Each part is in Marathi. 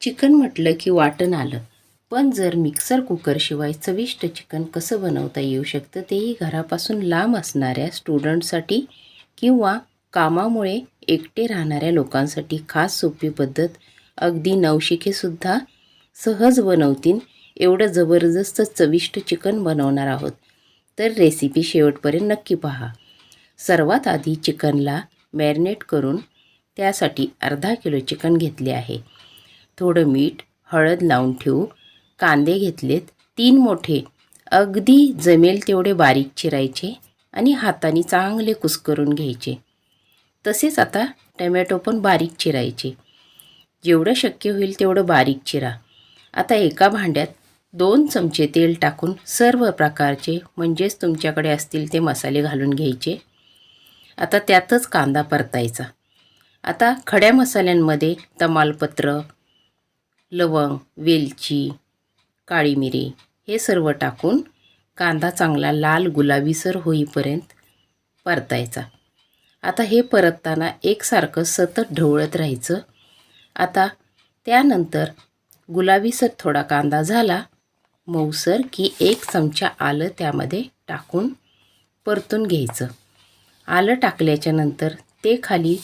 चिकन म्हटलं की वाटण आलं. पण जर मिक्सर कुकरशिवाय चविष्ट चिकन कसं बनवता येऊ शकतं तेही घरापासून लांब असणाऱ्या स्टुडंटसाठी किंवा कामामुळे एकटे राहणाऱ्या लोकांसाठी खास सोपी पद्धत अगदी नवशिकेसुद्धा सहज बनवतील एवढं जबरदस्त चविष्ट चिकन बनवणार आहोत. तर रेसिपी शेवटपर्यंत नक्की पहा. सर्वात आधी चिकनला मॅरिनेट करून त्यासाठी अर्धा किलो चिकन घेतले आहे. थोडं मीठ हळद लावून ठेवू. कांदे घेतलेत. तीन मोठे. अगदी जमेल तेवढे बारीक चिरायचे आणि हाताने चांगले कुस्करून घ्यायचे. तसेच आता टमॅटो पण बारीक चिरायचे. जेवढं शक्य होईल तेवढं बारीक चिरा. आता एका भांड्यात दोन चमचे तेल टाकून सर्व प्रकारचे म्हणजेच तुमच्याकडे असतील ते मसाले घालून घ्यायचे. आता त्यातच कांदा परतायचा. आता खड्या मसाल्यांमध्ये तमालपत्र लवंग वेलची काळी मिरी हे सर्व टाकून कांदा चांगला लाल गुलाबीसर होईपर्यंत परतायचा. आता हे परतताना एकसारखं सतत ढवळत राहायचं. आता त्यानंतर गुलाबीसर थोडा कांदा झाला मऊसर की एक चमचा आलं त्यामध्ये टाकून परतून घ्यायचं. आलं टाकल्याच्या नंतर ते खाली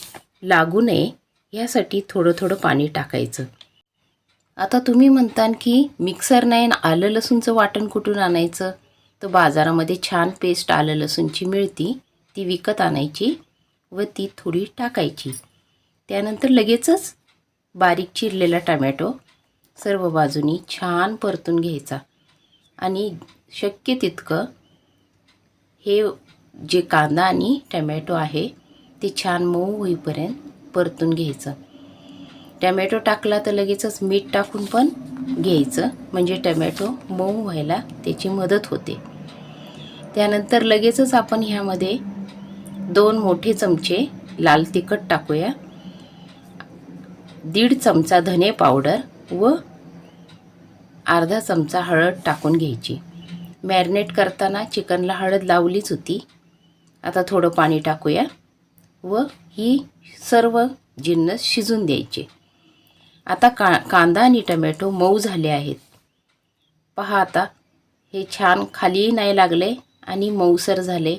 लागू नये यासाठी थोडं थोडं पाणी टाकायचं. आता तुम्ही म्हणतान की मिक्सर नाही आलं लसूणचं वाटण कुठून आणायचं? तर बाजारामध्ये छान पेस्ट आलं लसूणची मिळती ती विकत आणायची व ती थोडी टाकायची. त्यानंतर लगेचच बारीक चिरलेला टमॅटो सर्व बाजूनी छान परतून घ्यायचा. आणि शक्य तितकं हे जे कांदा आणि टमॅटो आहे ते छान मऊ होईपर्यंत परतून घ्यायचं. टमॅटो टाकला तर लगेचच मीठ टाकून पण घ्यायचं. म्हणजे टमॅटो मऊ व्हायला त्याची मदत होते. त्यानंतर लगेचच आपण ह्यामध्ये दोन मोठे चमचे लाल तिखट टाकूया. दीड चमचा धने पावडर व अर्धा चमचा हळद टाकून घ्यायची. मॅरिनेट करताना चिकनला हळद लावलीच होती. आता थोडं पाणी टाकूया व ही सर्व जिन्नस शिजून द्यायचे. आता का कांदा आणि टमॅटो मऊ झाले आहेत. पहा आता हे छान खालीही नाही लागले आणि मऊसर झाले.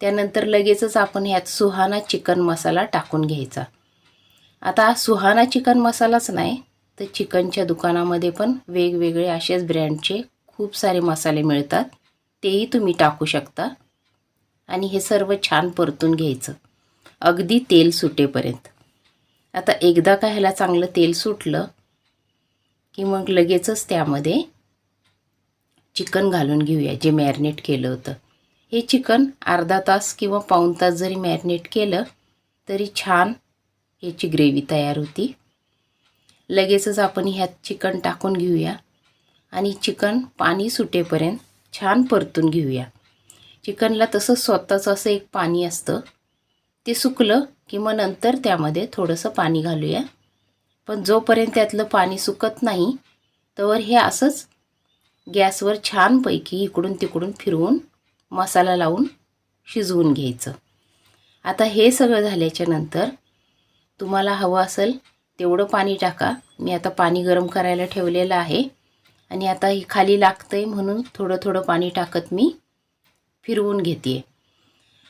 त्यानंतर लगेचच आपण ह्यात सुहाना चिकन मसाला टाकून घ्यायचा. आता सुहाना चिकन मसालाच नाही तर चिकनच्या दुकानामध्ये पण वेगवेगळे असेच ब्रँडचे खूप सारे मसाले मिळतात. तेही तुम्ही टाकू शकता. आणि हे सर्व छान परतून घ्यायचं. अगदी तेल सुटेपर्यंत. आता एकदा का ह्याला चांगलं तेल सुटलं की मग लगेचच त्यामध्ये चिकन घालून घेऊया जे मॅरिनेट केलं होतं. हे चिकन अर्धा तास किंवा पाऊण तास जरी मॅरिनेट केलं तरी छान याची ग्रेव्ही तयार होती. लगेचच आपण ह्यात चिकन टाकून घेऊया आणि चिकन पाणी सुटेपर्यंत छान परतून घेऊया. चिकनला तसं स्वतःचं असं एक पाणी असतं ते सुकलं की मग नंतर त्यामध्ये थोडंसं पाणी घालूया. पण जोपर्यंत त्यातलं पाणी सुकत नाही तर हे असंच गॅसवर छानपैकी इकडून तिकडून फिरवून मसाला लावून शिजवून घ्यायचं. आता हे सगळं झाल्याच्यानंतर तुम्हाला हवं असेल तेवढं पाणी टाका. मी आता पाणी गरम करायला ठेवलेलं आहे आणि आता ही खाली लागतं आहे म्हणून थोडं थोडं पाणी टाकत मी फिरवून घेते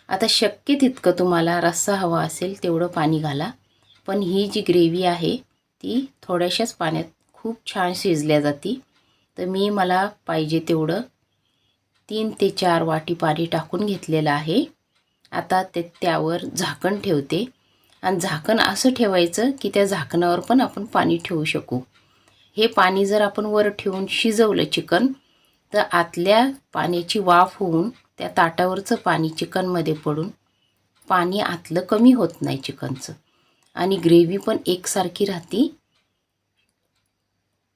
आता शक्य तितकं तुम्हाला रस्सा हवा असेल तेवढं पाणी घाला. पण ही जी ग्रेव्ही आहे ती थोड्याशाच पाण्यात खूप छान शिजल्या जाती. तर मी मला पाहिजे तेवढं तीन ते चार वाटी पाणी टाकून घेतलेलं आहे. आता ते त्यावर झाकण ठेवते. आणि झाकण असं ठेवायचं की त्या झाकणावर पण आपण पाणी ठेवू शकू. हे पाणी जर आपण वर ठेवून शिजवलं चिकन तर आतल्या पाण्याची वाफ होऊन त्या ताटावरचं पाणी चिकनमध्ये पडून पाणी आतलं कमी होत नाही चिकनचं. आणि ग्रेव्ही पण एकसारखी राहती.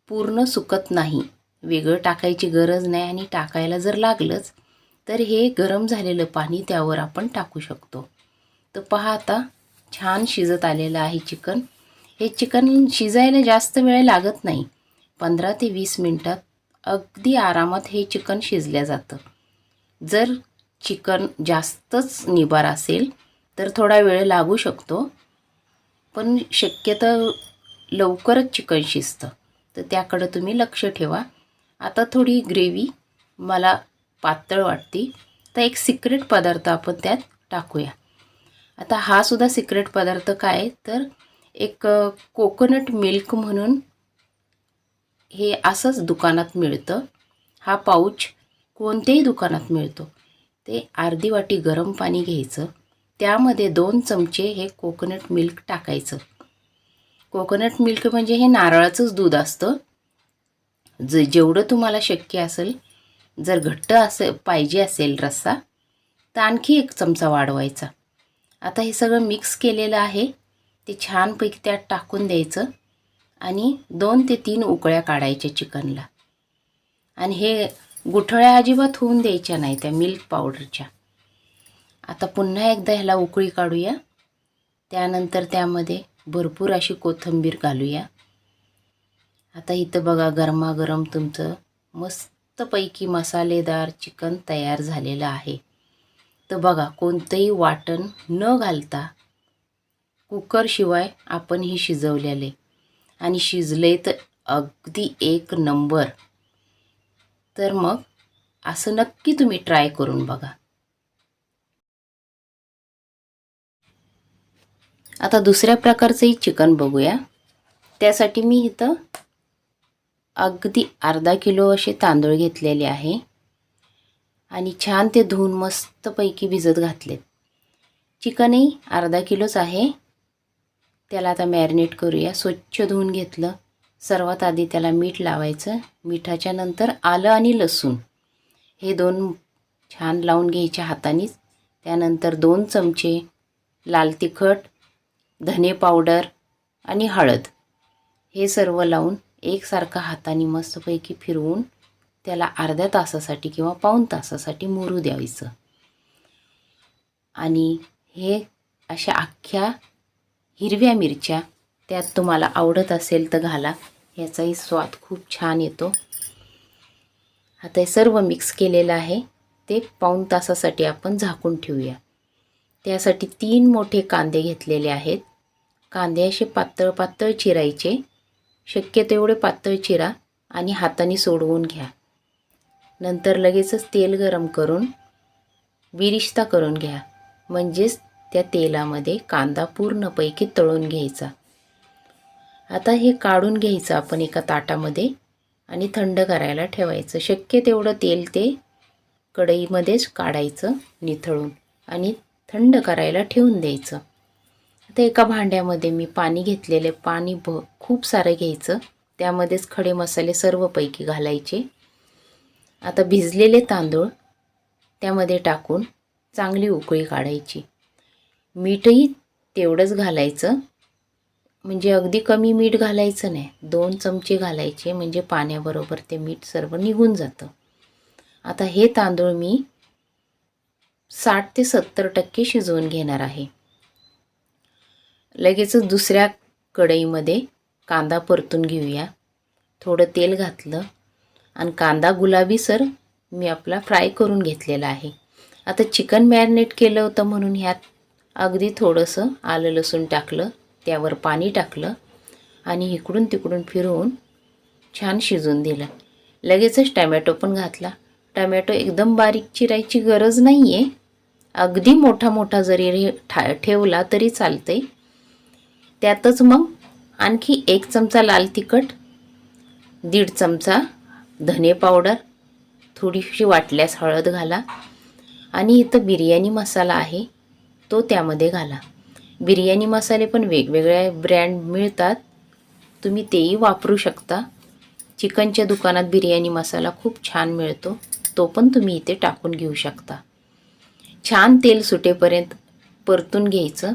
पूर्ण सुकत नाही. वेगळं टाकायची गरज नाही आणि टाकायला जर लागलंच तर हे गरम झालेलं पाणी त्यावर आपण टाकू शकतो. तर पहा आता छान शिजत आलेलं आहे चिकन. हे चिकन शिजायला जास्त वेळ लागत नाही. पंधरा ते वीस मिनटात अगदी आरामात हे चिकन शिजल्या जातं. जर चिकन जास्तच निबार असेल तर थोडा वेळ लागू शकतो. पण शक्यतो लवकरच चिकन शिजतं. तर त्याकडं तुम्ही लक्ष ठेवा. आता थोडी ग्रेव्ही मला पातळ वाटते. तर एक सिक्रेट पदार्थ आपण त्यात टाकूया. आता हा सुद्धा सिक्रेट पदार्थ काय आहे? तर एक कोकोनट मिल्क म्हणून हे असंच दुकानात मिळतं. हा पाऊच कोणत्याही दुकानात मिळतो. ते अर्धी वाटी गरम पाणी घ्यायचं. त्यामध्ये दोन चमचे हे कोकोनट मिल्क टाकायचं. कोकोनट मिल्क म्हणजे हे नारळाचंच दूध असतं. ज जेवढं तुम्हाला शक्य असेल जर घट्ट असे पाहिजे असेल रस्सा तर आणखी एक चमचा वाढवायचा. आता हे सगळं मिक्स केलेलं आहे. ते छानपैकी त्यात टाकून द्यायचं आणि दोन ते तीन उकळ्या काढायच्या चिकनला. आणि हे गुठळ्या अजिबात होऊन द्यायच्या नाही त्या मिल्क पावडरच्या आता पुन्हा एकदा ह्याला उकळी काढूया. त्यानंतर त्यामध्ये भरपूर अशी कोथिंबीर घालूया. आता इथं बघा गरमागरम तुमचं मस्तपैकी मसालेदार चिकन तयार झालेलं आहे. तर बघा कोणतंही वाटण न घालता कुकरशिवाय आपण ही शिजवलेले. आणि शिजले तर अगदी एक नंबर. तर मग असं नक्की तुम्ही ट्राय करून बघा. आता दुसऱ्या प्रकारचंही चिकन बघूया. त्यासाठी मी इथं अगदी अर्धा किलो असे तांदूळ घेतलेले आहे. आणि छान ते धुवून मस्तपैकी भिजत घातलेत. चिकनही अर्धा किलोच आहे. त्याला आता मॅरिनेट करूया. स्वच्छ धुवून घेतलं. सर्वात आधी त्याला मीठ लावायचं. मिठाच्या नंतर आलं आणि लसूण. हे दोन छान लावून घ्यायच्या हातानेच त्यानंतर दोन चमचे लाल तिखट धने पावडर आणि हळद. हे सर्व लावून एकसारखं हाताने मस्तपैकी फिरवून त्याला अर्ध्या तासासाठी किंवा पाऊण तासासाठी मुरू द्यायचं. आणि हे अशा अख्ख्या हिरव्या मिरच्या त्यात तुम्हाला आवडत असेल तर घाला. याचाही स्वाद खूप छान येतो. आता हे सर्व मिक्स केलेलं आहे. ते पाऊण तासासाठी आपण झाकून ठेवूया. त्यासाठी तीन मोठे कांदे घेतलेले आहेत. कांदे असे पातळ पातळ चिरायचे. शक्य तेवढे पातळ चिरा आणि हाताने सोडवून घ्या. नंतर लगेचच तेल गरम करून बिरिश्ता करून घ्या. म्हणजेच त्या तेलामध्ये कांदा पूर्णपैकी तळून घ्यायचा. आता हे काढून घ्यायचं आपण एका ताटामध्ये आणि थंड करायला ठेवायचं. शक्य तेवढं तेल ते कढईमध्येच काढायचं निथळून आणि थंड करायला ठेवून द्यायचं. आता एका भांड्यामध्ये मी पाणी घेतलेले पाणी भ खूप सारं घ्यायचं. त्यामध्येच खडे मसाले सर्वपैकी घालायचे. आता भिजलेले तांदूळ त्यामध्ये टाकून चांगली उकळी काढायची. मीठही तेवढंच घालायचं. म्हणजे अगदी कमी मीठ घालायचं नाही. दोन चमचे घालायचे म्हणजे पाण्याबरोबर ते मीठ सर्व निघून जातं. आता हे तांदूळ मी साठ ते सत्तर टक्के शिजवून घेणार आहे. लगेचच दुसऱ्या कढईमध्ये कांदा परतून घेऊया. थोडं तेल घातलं. आणि कांदा गुलाबी सर मी आपला फ्राय करून घेतलेला आहे. आता चिकन मॅरिनेट केलं होतं म्हणून ह्यात अगदी थोडंसं आलं लसूण टाकलं. त्यावर पाणी टाकलं आणि इकडून तिकडून फिरवून छान शिजून दिलं. लगेचच टमॅटो पण घातला. टमॅटो एकदम बारीक चिरायची गरज नाही आहे अगदी मोठा मोठा जरी रे ठा ठेवला तरी चालते त्यातच मग आणखी एक चमचा लाल तिखट दीड चमचा धने पावडर थोडीशी वाटल्यास हळद घाला आणि इथं बिर्याणी मसाला आहे तो त्यामध्ये घाला. बिर्याणी मसाले पण वेगवेगळ्या ब्रँड मिळतात. तुम्ही तेही वापरू शकता. चिकनच्या दुकानात बिर्याणी मसाला खूप छान मिळतो. तो पण तुम्ही इथे टाकून घेऊ शकता. छान तेल सुटेपर्यंत परतून घ्यायचं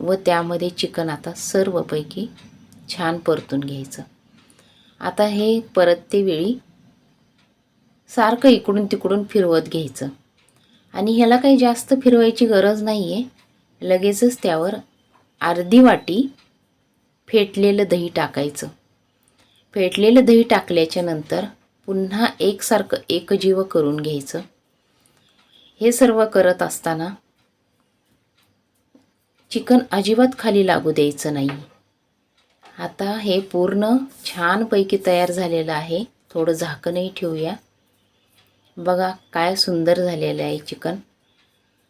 व त्यामध्ये चिकन आता सर्वपैकी छान परतून घ्यायचं. आता हे परततेवेळी सारखं इकडून तिकडून फिरवत घ्यायचं. आणि ह्याला काही जास्त फिरवायची गरज नाही आहे लगेचच त्यावर अर्धी वाटी फेटलेलं दही टाकायचं. फेटलेलं दही टाकल्याच्या नंतर पुन्हा एकसारखं एकजीव करून घ्यायचं. हे सर्व करत असताना चिकन अजिबात खाली लागू द्यायचं नाही. आता हे पूर्ण छानपैकी तयार झालेलं आहे. थोडं झाकणही ठेवूया. बघा काय सुंदर झालेलं आहे चिकन.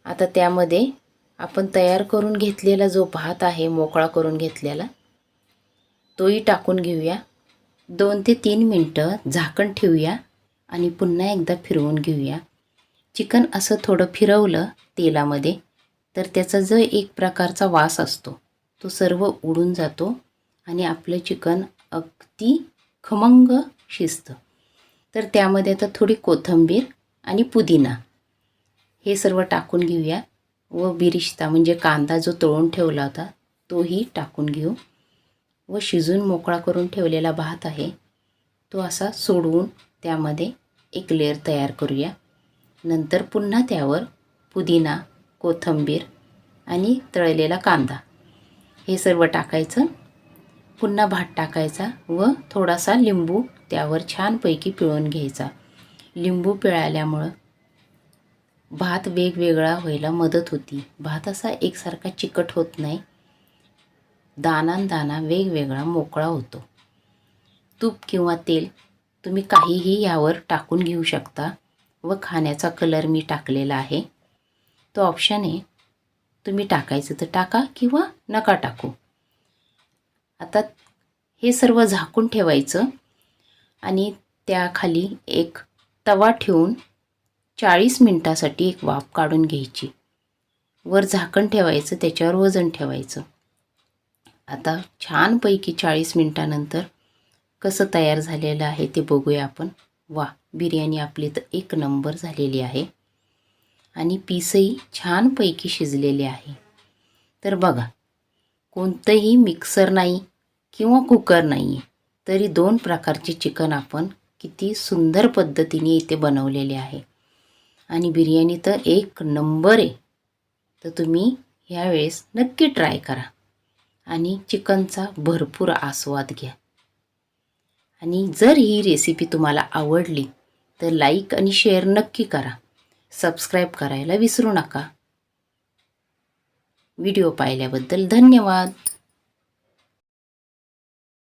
आता त्यामध्ये आपण तयार करून घेतलेला जो भात आहे मोकळा करून घेतलेला तोही टाकून घेऊया. दोन ते तीन मिनटं झाकण ठेवूया आणि पुन्हा एकदा फिरवून घेऊया. चिकन असं थोडं फिरवलं तेलामध्ये तर त्याचा जो एक प्रकारचा वास असतो तो सर्व उडून जातो आणि आपलं चिकन अगदी खमंग शिजतं. तर त्यामध्ये आता थोडी कोथिंबीर आणि पुदिना हे सर्व टाकून घेऊया. व बिरिश्ता म्हणजे कांदा जो तळून ठेवला होता तोही टाकून घेऊ. व शिजून मोकळा करून ठेवलेला भात आहे तो असा सोडवून त्यामध्ये एक लेअर तयार करूया. नंतर पुन्हा त्यावर पुदिना कोथिंबीर आणि तळलेला कांदा. हे सर्व टाकायचं. पुन्हा भात टाकायचा व थोडासा लिंबू त्यावर छानपैकी पिळून घ्यायचा. लिंबू पिळाल्यामुळं भात वेगवेगळा व्हायला मदत होती. भात असा एकसारखा चिकट होत नाही. दाना वेगवेगळा मोकळा होतो. तूप किंवा तेल तुम्ही काहीही यावर टाकून घेऊ शकता व खाण्याचा कलर मी टाकलेला आहे. तो ऑप्शन आहे तुम्ही टाकायचं तर टाका किंवा नका टाकू. आता हे सर्व झाकून ठेवायचं आणि त्याखाली एक तवा ठेवून चाळीस मिनटासाठी एक वाफ काढून घ्यायची. वर झाकण ठेवायचं त्याच्यावर वजन ठेवायचं. आता छानपैकी चाळीस मिनटानंतर कसं तयार झालेलं आहे ते बघूया आपण. वा बिर्याणी आपली तर एक नंबर झालेली आहे. आणि पीसही छानपैकी शिजलेले आहे. तर बघा कोणतंही मिक्सर नाही किंवा कुकर नाही तरी दोन प्रकारचे चिकन आपण किती सुंदर पद्धतीने इथे बनवलेले आहे. आणि बिर्याणी तर एक नंबर आहे. तर तुम्ही ह्यावेळेस नक्की ट्राय करा. आणि चिकनचा भरपूर आस्वाद घ्या. आणि जर ही रेसिपी तुम्हाला आवडली तर लाईक आणि शेअर नक्की करा. सबस्क्राईब करायला विसरू नका. व्हिडिओ पाहिल्याबद्दल धन्यवाद.